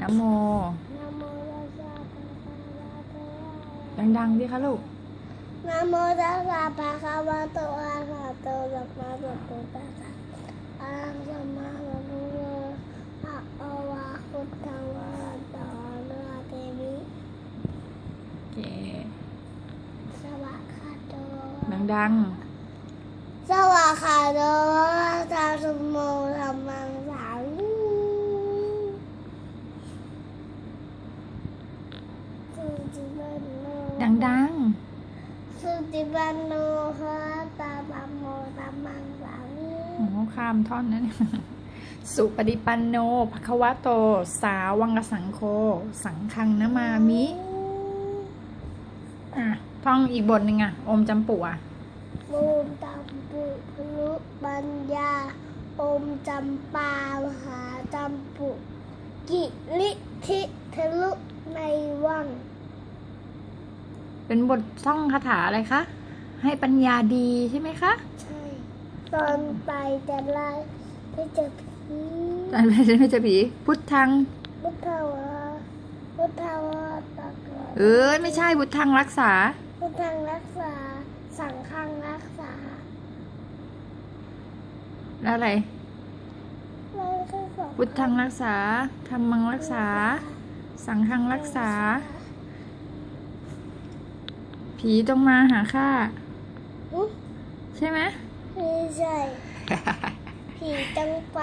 นะโมนะโมตัสสะภะคะวะโตอะระหะดังๆดิคะลูกนะโมตัสสะภะคะวะโตอะระหะโตสัมมาสัมพุทธัสสะอะระหังสัมมาสัมพุทโธภะคะวะพุทธังวะโตอะระหะเตมิโอเคสวะคาโตดังสวะคาโตาสมโมธัมมังสังสุ จิปันโนๆดังสุจิปันโนภะตาปัมโมธัมมังสังๆโอ้โหข้ามท่อนนั้น สุปฏิปันโนภควะโต สาวังกสังโฆสังฆังนะมามิอะท่องอีกบทหนึ่งอะ อมจำปุอะมูมตัมปุพลุปัญญา อมจำปามหาจำปุ กิลิธิทะลุในวัง เป็นบทท่องคาถาอะไรคะ ให้ปัญญาดีใช่ไหมคะ ใช่ ตอนไปจะไล่ไปเจอผีอาจารย์ไม่ใช่ผี พุทธัง พุทธวะพุทธวะตะกอนเออไม่ใช่พุทธังรักษา พุทธังรักษา สังฆังรักษา แล้วอะไรเราแค่สองพุทธังรักษาธรรมังรักษา สังฆังรักษา ผีต้องมาหาข้าอุ๊ยใช่ไหมไม่ใช่ผีจังไป